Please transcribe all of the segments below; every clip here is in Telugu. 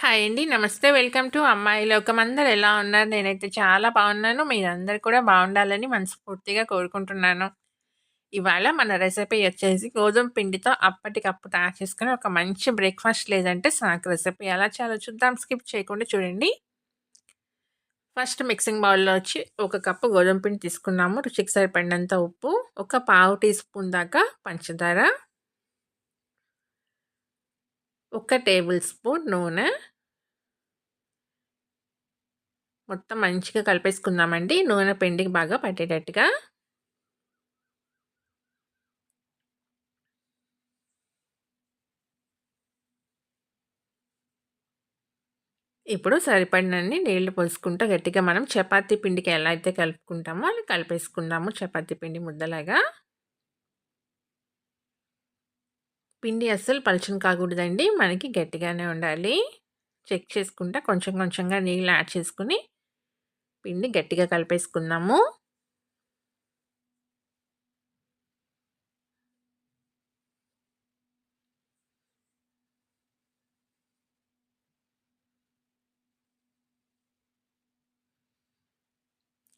హాయ్ అండి. నమస్తే. వెల్కమ్ టు అమ్మాయి లోకం. అందరు ఎలా ఉన్నారు? నేనైతే చాలా బాగున్నాను. మీరందరూ కూడా బాగుండాలని మనస్ఫూర్తిగా కోరుకుంటున్నాను. ఇవాళ మన రెసిపీ వచ్చేసి గోధుమ పిండితో అప్పటికప్పుడు తయారు చేసుకుని ఒక మంచి బ్రేక్‌ఫాస్ట్ లేదంటే స్నాక్ రెసిపీ. ఎలా చాలా చూద్దాం. స్కిప్ చేయకుండా చూడండి. ఫస్ట్ మిక్సింగ్ బౌల్‌లో వచ్చి ఒక కప్పు గోధుమ పిండి తీసుకున్నాము. రుచికి సరిపడినంత ఉప్పు, ఒక పావు టీ స్పూన్ దాకా పంచదార ఒక టేబుల్ స్పూన్ నూనె. మొత్తం మంచిగా కలిపేసుకుందామండి. నూనె పిండికి బాగా పట్టేటట్టుగా. ఇప్పుడు సరిపడినన్ని నీళ్ళు పోసుకుంటూ గట్టిగా మనం చపాతీ పిండికి ఎలా అయితే కలుపుకుంటామో అలా కలిపేసుకుందాము. చపాతీ పిండి ముద్దలాగా. పిండి అస్సలు పలచన కాకూడదండి. మనకి గట్టిగానే ఉండాలి. చెక్ చేసుకుంటా కొంచెం కొంచెంగా నీళ్ళు యాడ్ చేసుకుని పిండి గట్టిగా కలిపేసుకుందాము.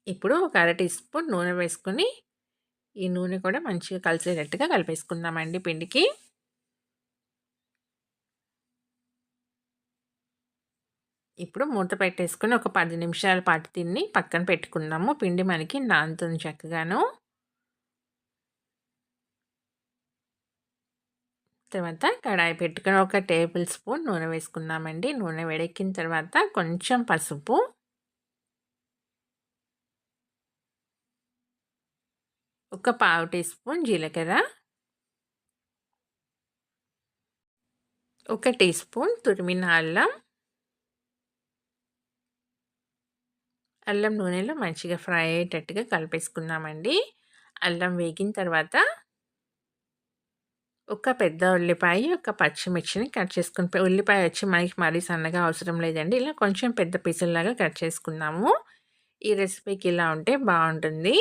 ఇప్పుడు ఒక అర టీ స్పూన్ నూనె వేసుకొని ఈ నూనె కూడా మంచిగా కలిసేటట్టుగా కలిపేసుకుందామండి పిండికి. ఇప్పుడు మూత పెట్టేసుకుని ఒక పది నిమిషాల పాటు తిని పక్కన పెట్టుకుందాము. పిండి మనకి నానుతుంది చక్కగాను. తర్వాత కడాయి పెట్టుకుని ఒక టేబుల్ స్పూన్ నూనె వేసుకుందామండి. నూనె వేడెక్కిన తర్వాత కొంచెం పసుపు. ఒక పావు టీ స్పూన్ జీలకర్ర. ఒక టీ స్పూన్ తురిమిన అల్లం. అల్లం నూనెలో మంచిగా ఫ్రై అయ్యేటట్టుగా కలిపేసుకున్నామండి అల్లం వేగిన తర్వాత ఒక పెద్ద ఉల్లిపాయ ఒక పచ్చిమిర్చిని కట్ చేసుకుని ఉల్లిపాయ వచ్చి మనకి మరీ సన్నగా అవసరం లేదండి. ఇలా కొంచెం పెద్ద పీసుల్లాగా కట్ చేసుకున్నాము ఈ రెసిపీకి ఇలా ఉంటే బాగుంటుంది.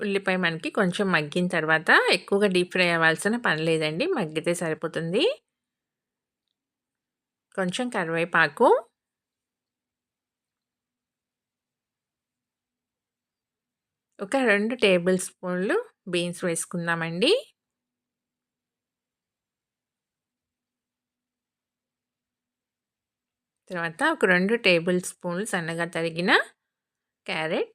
ఉల్లిపాయ మనకి కొంచెం మగ్గిన తర్వాత ఎక్కువగా డీప్ ఫ్రై అవ్వాల్సిన పని లేదండి. మగ్గితే సరిపోతుంది. కొంచెం కరివేపాకు. ఒక రెండు టేబుల్ స్పూన్లు బీన్స్ వేసుకుందామండి. తర్వాత ఒక రెండు టేబుల్ స్పూన్లు సన్నగా తరిగిన క్యారెట్.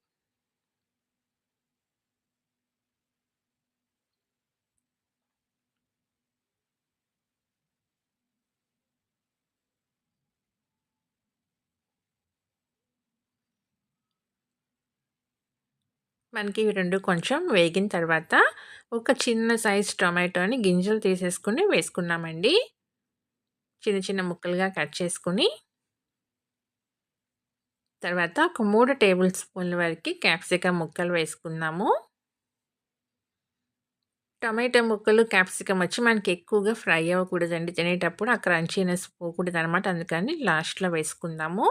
మనకి ఇవి రెండు కొంచెం వేగిన తర్వాత ఒక చిన్న సైజ్ టొమాటోని గింజలు తీసేసుకుని వేసుకున్నామండి. చిన్న చిన్న ముక్కలుగా కట్ చేసుకుని తర్వాత ఒక మూడు టేబుల్ స్పూన్ల వరకు క్యాప్సికమ్ ముక్కలు వేసుకుందాము టమాటో ముక్కలు క్యాప్సికమ్ వచ్చి మనకి ఎక్కువగా ఫ్రై అవ్వకూడదండి. తినేటప్పుడు ఆ క్రంచీనెస్ పోకూడదు అనమాట అందుకని లాస్ట్లో వేసుకుందాము.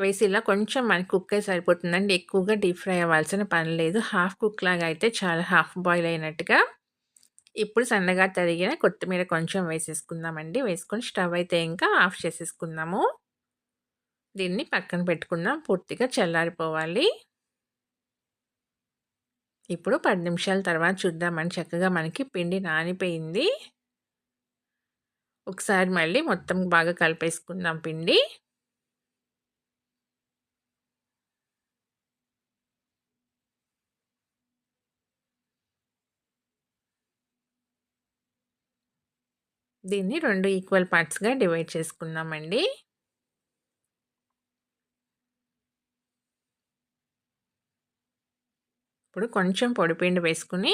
వేసి ఇలా కొంచెం మనకి కుక్ అయి సరిపోతుందండి. ఎక్కువగా డీప్ ఫ్రై అవ్వాల్సిన పని లేదు. హాఫ్ కుక్ లాగా అయితే చాలా హాఫ్ బాయిల్ అయినట్టుగా ఇప్పుడు సన్నగా తరిగిన కొత్తిమీర కొంచెం వేసేసుకుందామండి. వేసుకొని స్టవ్ అయితే ఇంకా ఆఫ్ చేసేసుకుందాము. దీన్ని పక్కన పెట్టుకుందాం. పూర్తిగా చల్లారిపోవాలి. ఇప్పుడు పది నిమిషాల తర్వాత చూద్దామని చక్కగా మనకి పిండి నానిపోయింది. ఒకసారి మళ్ళీ మొత్తం బాగా కలిపేసుకుందాం పిండి. దీన్ని రెండు ఈక్వల్ పార్ట్స్గా డివైడ్ చేసుకున్నామండి. ఇప్పుడు కొంచెం పొడిపిండి వేసుకుని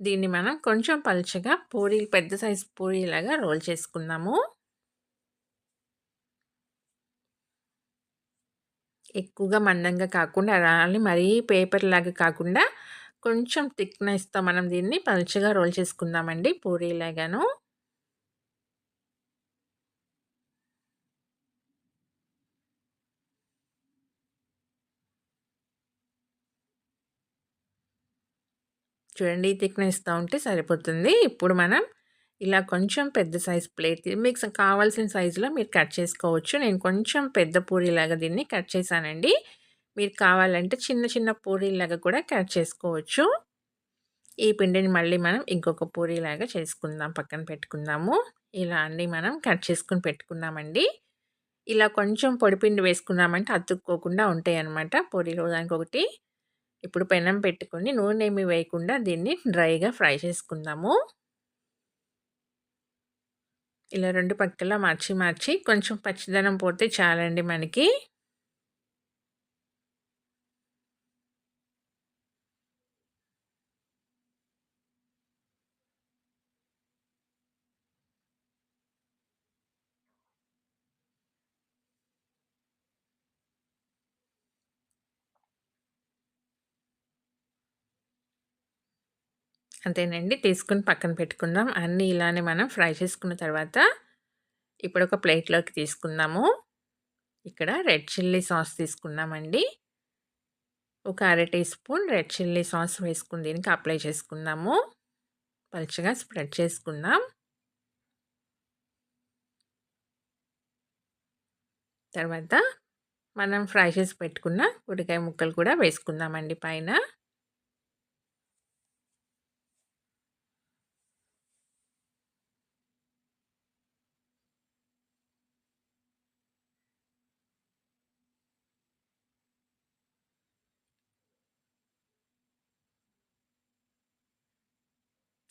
దీన్ని మనం కొంచెం పలుచగా పూరీ పెద్ద సైజు పూరీలాగా రోల్ చేసుకుందాము. ఎక్కువగా మందంగా కాకుండా అలానే మరీ పేపర్ లాగా కాకుండా కొంచెం థిక్నెస్తో మనం దీన్ని పలుచగా రోల్ చేసుకుందామండి పూరీలాగాను. చూడండి ఈ థిక్‌నెస్‌తో ఉంటే సరిపోతుంది. ఇప్పుడు మనం ఇలా కొంచెం పెద్ద సైజ్ ప్లేట్ మీకు కావాల్సిన సైజులో మీరు కట్ చేసుకోవచ్చు. నేను కొంచెం పెద్ద పూరీలాగా దీన్ని కట్ చేశానండి. మీరు కావాలంటే చిన్న చిన్న పూరీలాగా కూడా కట్ చేసుకోవచ్చు. ఈ పిండిని మళ్ళీ మనం ఇంకొక పూరీలాగా చేసుకుందాం. పక్కన పెట్టుకుందాము. ఇలా అన్నీ మనం కట్ చేసుకుని పెట్టుకున్నామండి. ఇలా కొంచెం పొడిపిండి వేసుకున్నామంటే అతుక్కోకుండా ఉంటాయి ఉంటాయన్నమాట పూరీలు దానికొకటి. ఇప్పుడు పెనం పెట్టుకొని నూనె ఏమి వేయకుండా దీన్ని డ్రైగా ఫ్రై చేసుకుందాము. ఇలా రెండు పక్కల మార్చి మార్చి కొంచెం పచ్చిదనం పోతే చాలండి మనకి. అంతేనండి. తీసుకుని పక్కన పెట్టుకుందాం. అన్నీ ఇలానే మనం ఫ్రై చేసుకున్న తర్వాత ఇప్పుడు ఒక ప్లేట్‌లోకి తీసుకుందాము. ఇక్కడ రెడ్ చిల్లీ సాస్ తీసుకున్నామండి. ఒక అర teaspoon red chilli sauce వేసుకుని దీనికి అప్లై చేసుకుందాము. పలుచగా స్ప్రెడ్ చేసుకుందాం. తర్వాత మనం ఫ్రై చేసి పెట్టుకున్న ఉడికాయ ముక్కలు కూడా వేసుకుందామండి పైన.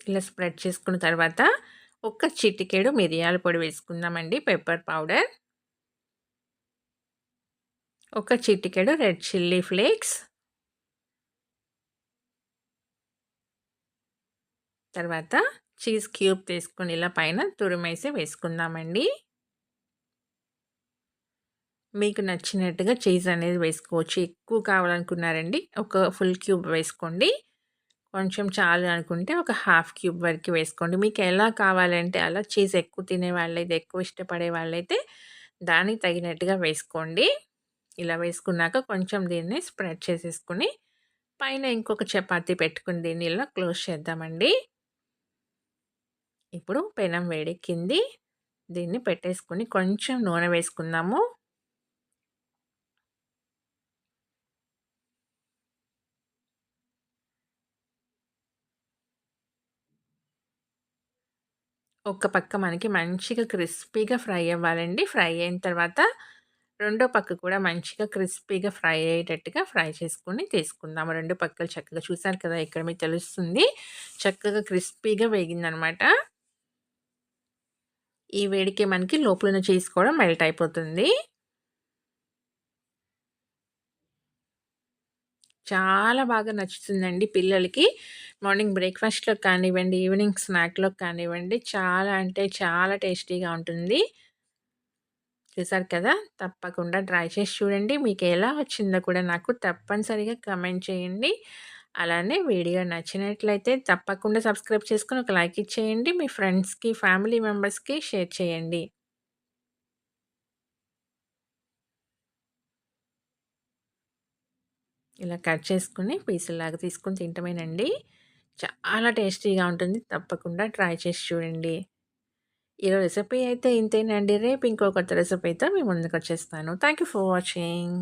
ఇలా స్ప్రెడ్ చేసుకున్న తర్వాత ఒక చిటికేడు మిరియాల పొడి వేసుకుందామండి పెప్పర్ పౌడర్. ఒక చిటికెడు రెడ్ చిల్లీ ఫ్లేక్స్. తర్వాత చీజ్ క్యూబ్ తీసుకొని ఇలా పైన తురిమేసి వేసుకుందామండి. మీకు నచ్చినట్టుగా చీజ్ అనేది వేసుకోవచ్చు. ఎక్కువ కావాలనుకున్నారండి ఒక ఫుల్ క్యూబ్ వేసుకోండి. కొంచెం చాలు అనుకుంటే ఒక హాఫ్ క్యూబ్ వరకు వేసుకోండి. మీకు ఎలా కావాలంటే అలా చీజ్ ఎక్కువ తినే వాళ్ళైతే ఎక్కువ ఇష్టపడే వాళ్ళైతే దానికి తగినట్టుగా వేసుకోండి. ఇలా వేసుకున్నాక కొంచెం దీన్ని స్ప్రెడ్ చేసేసుకుని పైన ఇంకొక చపాతీ పెట్టుకుని దీన్ని ఇలా క్లోజ్ చేద్దామండి. ఇప్పుడు పెనం వేడెక్కింది. దీన్ని పెట్టేసుకుని కొంచెం నూనె వేసుకుందాము. ఒక పక్క మనకి మంచిగా క్రిస్పీగా ఫ్రై అవ్వాలండి. ఫ్రై అయిన తర్వాత రెండో పక్క కూడా మంచిగా క్రిస్పీగా ఫ్రై అయ్యేటట్టుగా ఫ్రై చేసుకొని తీసుకుందాము. రెండు పక్కలు చక్కగా చూసారు కదా ఇక్కడ మీకు తెలుస్తుంది. చక్కగా క్రిస్పీగా వేగిందనమాట. ఈ వేడికి మనకి లోపల చీజ్ కూడా మెల్ట్ అయిపోతుంది. చాలా బాగా నచ్చుతుందండి పిల్లలకి. మార్నింగ్ బ్రేక్ఫాస్ట్లో కానివ్వండి ఈవినింగ్ స్నాక్లో కానివ్వండి చాలా అంటే చాలా టేస్టీగా ఉంటుంది. చూసారు కదా? తప్పకుండా ట్రై చేసి చూడండి. మీకు ఎలా వచ్చిందో కూడా నాకు తప్పనిసరిగా కమెంట్ చేయండి. అలానే వీడియో నచ్చినట్లయితే తప్పకుండా సబ్స్క్రైబ్ చేసుకొని ఒక లైక్ ఇచ్చేయండి. మీ ఫ్రెండ్స్కి ఫ్యామిలీ మెంబర్స్కి షేర్ చేయండి. ఇలా కట్ చేసుకుని పీసులాగా తీసుకొని తింటమేనండి. చాలా టేస్టీగా ఉంటుంది. తప్పకుండా ట్రై చేసి చూడండి. ఈరోజు రెసిపీ అయితే ఇంతేనండి. రేపు ఇంకో కొత్త రెసిపీతో మీ ముందుకు వచ్చేస్తాను థ్యాంక్ యూ ఫర్ వాచింగ్.